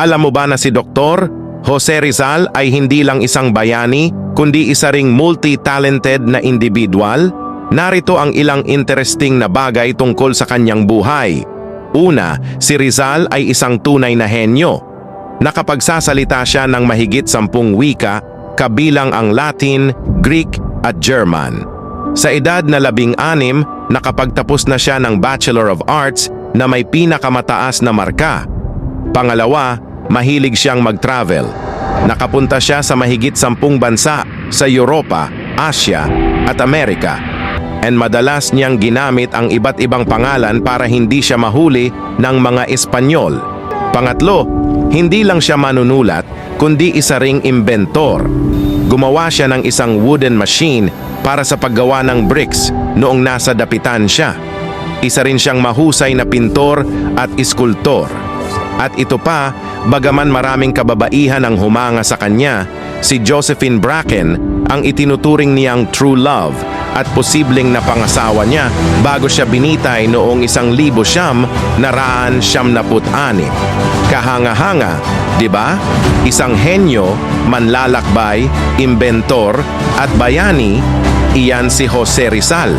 Alam mo ba na si Dr. Jose Rizal ay hindi lang isang bayani, kundi isa ring multi-talented na individual? Narito ang ilang interesting na bagay tungkol sa kanyang buhay. Una, si Rizal ay isang tunay na henyo. Nakapagsasalita siya ng mahigit sampung wika, kabilang ang Latin, Greek at German. Sa edad na labing anim, nakapagtapos na siya ng Bachelor of Arts na may pinakamataas na marka. Pangalawa, mahilig siyang mag-travel. Nakapunta siya sa mahigit sampung bansa sa Europa, Asia at Amerika. And madalas niyang ginamit ang iba't ibang pangalan para hindi siya mahuli ng mga Espanyol. Pangatlo, hindi lang siya manunulat, kundi isa ring inventor. Gumawa siya ng isang wooden machine para sa paggawa ng bricks noong nasa dapitan siya. Isa rin siyang mahusay na pintor at iskultor. At ito pa, bagaman maraming kababaihan ang humanga sa kanya, si Josephine Bracken ang itinuturing niyang true love at posibleng napangasawa niya bago siya binitay noong isang libo siyam naraan siyam naput ani. Kahanga-hanga, di ba? Isang henyo, manlalakbay, inventor at bayani, iyan si Jose Rizal.